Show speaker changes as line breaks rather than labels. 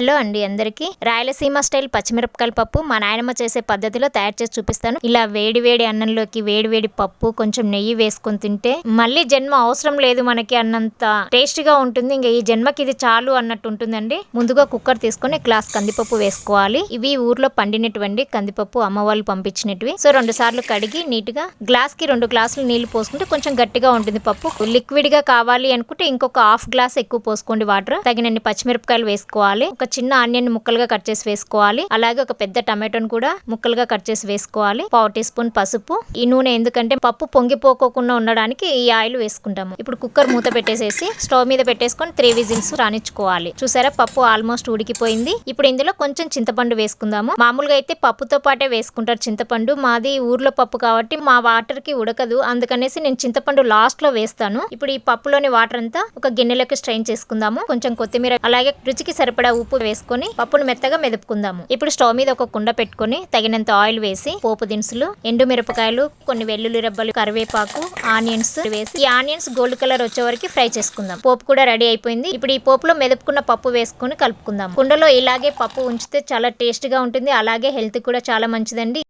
Hello అండి అందరికి. Rayalaseema style పచ్చిమిరపకాయల పప్పు మా నాయనమ్మ చేసే పద్ధతిలో తయారు చేసి చూపిస్తాను. ఇలా వేడి వేడి అన్నంలోకి వేడి వేడి పప్పు కొంచెం నెయ్యి వేసుకొని తింటే మళ్ళీ జన్మ అవసరం లేదు మనకి అన్నంత టేస్ట్గా ఉంటుంది. ఇంకా ఈ జన్మకి ఇది చాలు అన్నట్టు ఉంటుందండి. ముందుగా కుక్కర్ తీసుకొని గ్లాస్ కందిపప్పు వేసుకోవాలి. ఇవి ఊర్లో పండినటువంటి కందిపప్పు అమ్మ వాళ్ళు పంపించినటివి. సో రెండు సార్లు కడిగి నీట్గా గ్లాస్కి రెండు గ్లాసులు నీళ్ళు పోసుకుంటే కొంచెం గట్టిగా ఉంటుంది పప్పు. లిక్విడ్గా కావాలి అనుకుంటే ఇంకొక హాఫ్ గ్లాస్ ఎక్కువ పోసుకోండి వాటర్. తగినన్ని పచ్చిమిరపకాయలు వేసుకోవాలి. ఒక చిన్న ఆనియన్ ముక్కలుగా కట్ చేసి వేసుకోవాలి. అలాగే ఒక పెద్ద టమాటోని కూడా ముక్కలుగా కట్ చేసి వేసుకోవాలి. పావు టీ స్పూన్ పసుపు. ఈ నూనె ఎందుకంటే పప్పు పొంగిపోకోకుండా ఉండడానికి ఈ ఆయిల్ వేసుకుంటాము. ఇప్పుడు కుక్కర్ మూత పెట్టేసేసి స్టవ్ మీద పెట్టేసుకొని త్రీ విజిల్స్ రానిచ్చుకోవాలి. చూసారా? పప్పు ఆల్మోస్ట్ ఉడికిపోయింది. ఇప్పుడు ఇందులో కొంచెం చింతపండు వేసుకుందాము. మామూలుగా అయితే పప్పుతో పాటే వేసుకుంటారు చింతపండు. మాది ఊర్లో పప్పు కాబట్టి మా వాటర్కి ఉడకదు. అందుకనేసి నేను చింతపండు లాస్ట్లో వేస్తాను. ఇప్పుడు ఈ పప్పులోని వాటర్ అంతా ఒక గిన్నెలోకి స్ట్రైన్ చేసుకుందాము. కొంచెం కొత్తిమీర అలాగే రుచికి సరిపడా ఉప్పు వేసుకొని పప్పును మెత్తగా మెదుపుకుందాము. ఇప్పుడు స్టవ్ మీద ఒక కుండ పెట్టుకొని తగినంత ఆయిల్ వేసి పోపు దినుసులు ఎండు మిరపకాయలు కొన్ని వెల్లుల్లి రెబ్బలు కరివేపాకు ఆనియన్స్ వేసి ఈ ఆనియన్స్ గోల్డ్ కలర్ వచ్చే వరకు ఫ్రై చేసుకుందాం. పోపు కూడా రెడీ అయిపోయింది. ఇప్పుడు ఈ పోపులో మెదుపుకున్న పప్పు వేసుకొని కలుపుకుందాం. కుండలో ఇలాగే పప్పు ఉంచితే చాలా టేస్ట్గా ఉంటుంది. అలాగే హెల్త్ కూడా చాలా మంచిదండి.